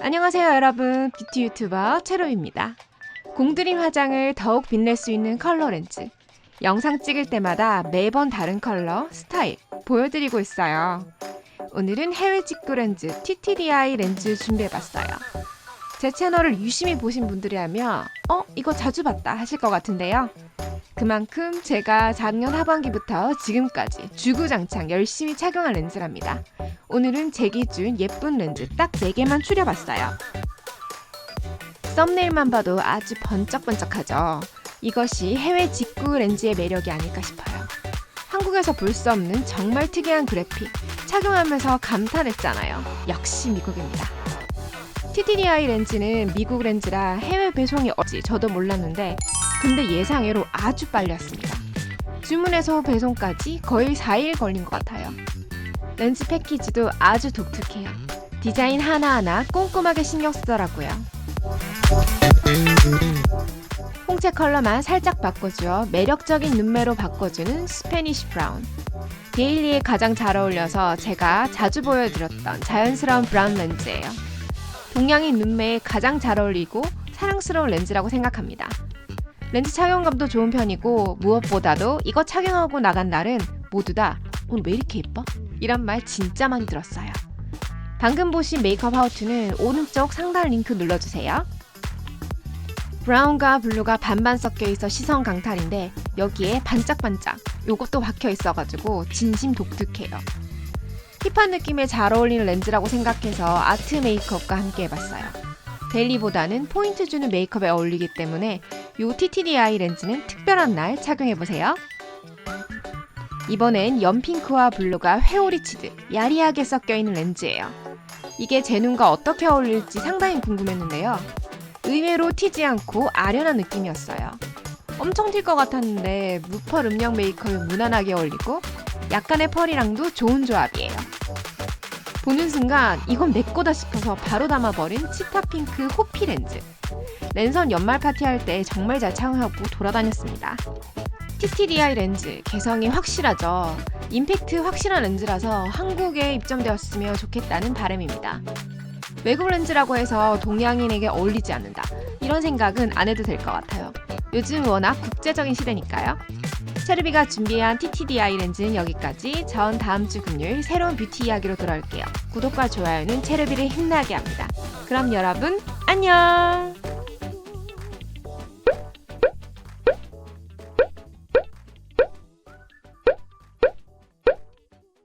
안녕하세요 여러분. 뷰티 유튜버 채로입니다. 공드림 화장을 더욱 빛낼 수 있는 컬러 렌즈. 영상 찍을 때마다 매번 다른 컬러, 스타일 보여드리고 있어요. 오늘은 해외 직구 렌즈 TTDI 렌즈 준비해봤어요. 제 채널을 유심히 보신 분들이라면 어? 이거 자주 봤다 하실 것 같은데요 그만큼 제가 작년 하반기부터 지금까지 주구장창 열심히 착용한 렌즈랍니다 오늘은 제 기준 예쁜 렌즈 딱 4개만 추려봤어요. 썸네일만 봐도 아주 번쩍번쩍하죠. 이것이 해외 직구 렌즈의 매력이 아닐까 싶어요. 한국에서 볼 수 없는 정말 특이한 그래픽, 착용하면서 감탄했잖아요. 역시 미국입니다. TTDI 렌즈는 미국 렌즈라 해외 배송이 없지 저도 몰랐는데 근데 예상외로 아주 빨리 왔습니다. 주문해서 배송까지 거의 4일 걸린 것 같아요. 렌즈 패키지도 아주 독특해요. 디자인 하나하나 꼼꼼하게 신경 쓰더라고요. 홍채 컬러만 살짝 바꿔주어 매력적인 눈매로 바꿔주는 스페니쉬 브라운. 데일리에 가장 잘 어울려서 제가 자주 보여드렸던 자연스러운 브라운 렌즈예요. 동양인 눈매에 가장 잘 어울리고 사랑스러운 렌즈라고 생각합니다. 렌즈 착용감도 좋은 편이고 무엇보다도 이거 착용하고 나간 날은 모두 다 오늘 왜 이렇게 예뻐? 이런 말 진짜 많이 들었어요. 방금 보신 메이크업 하우투는 오른쪽 상단 링크 눌러주세요. 브라운과 블루가 반반 섞여 있어 시선 강탈인데 여기에 반짝반짝 요것도 박혀 있어가지고 진심 독특해요. 힙한 느낌에 잘 어울리는 렌즈라고 생각해서 아트 메이크업과 함께 해봤어요. 데일리보다는 포인트 주는 메이크업에 어울리기 때문에 요 TTDI 렌즈는 특별한 날 착용해보세요. 이번엔 연핑크와 블루가 회오리치듯 야리하게 섞여있는 렌즈예요. 이게 제 눈과 어떻게 어울릴지 상당히 궁금했는데요. 의외로 튀지 않고 아련한 느낌이었어요. 엄청 튈 것 같았는데 무펄 음영 메이크업이 무난하게 어울리고 약간의 펄이랑도 좋은 조합이에요. 보는 순간 이건 내 거다 싶어서 바로 담아버린 치타핑크 호피 렌즈. 랜선 연말 파티할 때 정말 잘 착용하고 돌아다녔습니다. TTDI 렌즈 개성이 확실하죠. 임팩트 확실한 렌즈라서 한국에 입점되었으면 좋겠다는 바람입니다. 외국 렌즈라고 해서 동양인에게 어울리지 않는다. 이런 생각은 안 해도 될 것 같아요. 요즘 워낙 국제적인 시대니까요. 체르비가 준비한 TTDI 렌즈는 여기까지. 전 다음 주 금요일 새로운 뷰티 이야기로 돌아올게요. 구독과 좋아요는 체르비를 힘나게 합니다. 그럼 여러분 안녕!